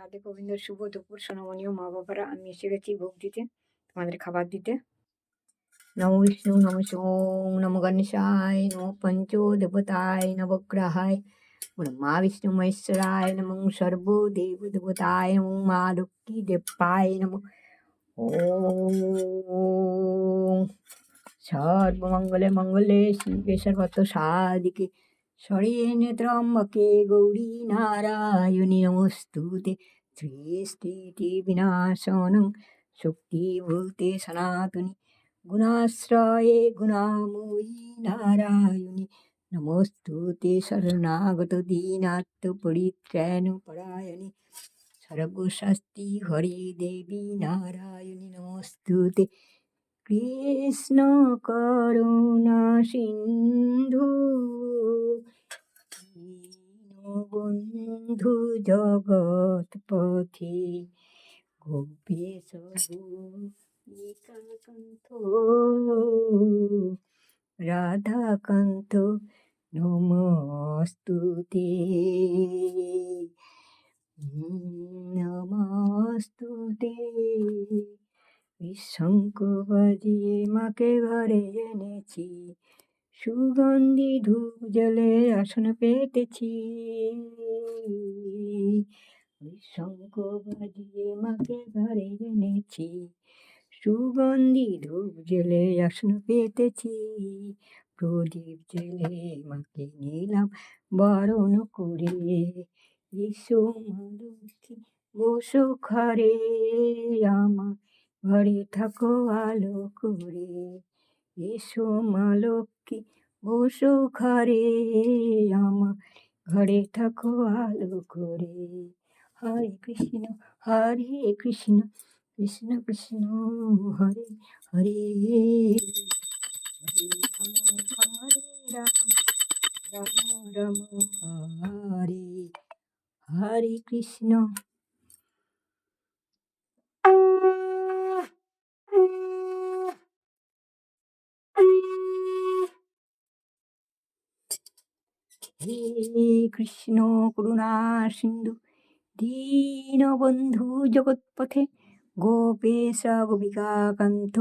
রাধে গোবিন্দ, শুভ দুপুর সোনামণীয় মা বাবারা আমি এসে গেছি ভোগ দিতে, তোমাদের খাবার দিতে। নম বিষ্ণু, নম সোম নম গণেশায়, নম পঞ্চ দেবতায় নবগ্রহায় মা বিষ্ণু মহেশ্বরায় নম সর্ব দেব দেবতায় নম মা লক্ষ্মী দেবায় নম ও সর্বমঙ্গলে মঙ্গলে শিবে সর্বত সাদিকে শরীরে ত্রম্বকে গৌরী নারায়ণী নমস্তুতে শ্রীস্থিতি বিনাশনং শক্তিভূতে সনাতনী গুণাশ্রয়ে গুণাময়ী নারায়ণী নমস্তুতে শরণাগত দীনাত্ম পরিত্রাণ পরায়ণী সর্বশাস্তি হরি দেবী নারায়ণী নমস্তুতে কৃষ্ণ করুণা সিন্ধু বন্ধু জগৎ পথে গোপেশ কান্ত রাধাকান্ত নমস্তুতে। নমস্তুতে। শঙ্খ বাজিয়ে মাকে ঘরে এনেছি। সুগন্ধি ধূপ জলে আসন পেতেছি। শঙ্খ বাজিয়ে মাকে ঘরে এনেছি। সুগন্ধি ধূপ জেলে আসন পেতেছি। প্রদীপ জেলে মাকে নিলাম বরণ করে। এসো মালতী বসো ঘরে, আমার ঘরে থাকো আলো করে। এসো মা লক্ষ্মী, বসো ঘরে, আমার ঘরে থাকো আলো করে। হরে কৃষ্ণ হরে কৃষ্ণ কৃষ্ণ কৃষ্ণ, হরে হরে। হরে রাম রাম রাম রাম, হরে। হরে কৃষ্ণ। হে কৃষ্ণ করুণা সিন্ধু দীনবন্ধু জগৎপথে গোপেশ গোপিকাকান্ত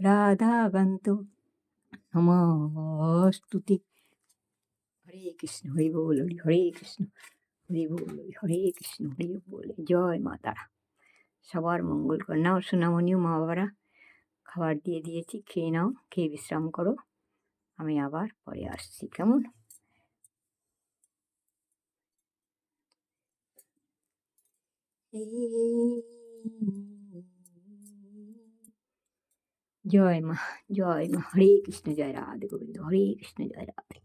রাধাকান্ত নমস্তুতি হরে কৃষ্ণ, হরি বল, হরে কৃষ্ণ, হরি বল, হরে কৃষ্ণ, হরি বল, জয় মা তারা। সবার মঙ্গল কর। নাও সোনামণিও, মা বাবারা, খাবার দিয়ে দিয়েছি, খেয়ে নাও, খেয়ে বিশ্রাম করো। আমি আবার পরে আসছি। কেমন? জয় মা জয় মা হরে কৃষ্ণ জয় রাধে গোবিন্দ হরে কৃষ্ণ জয় রাধে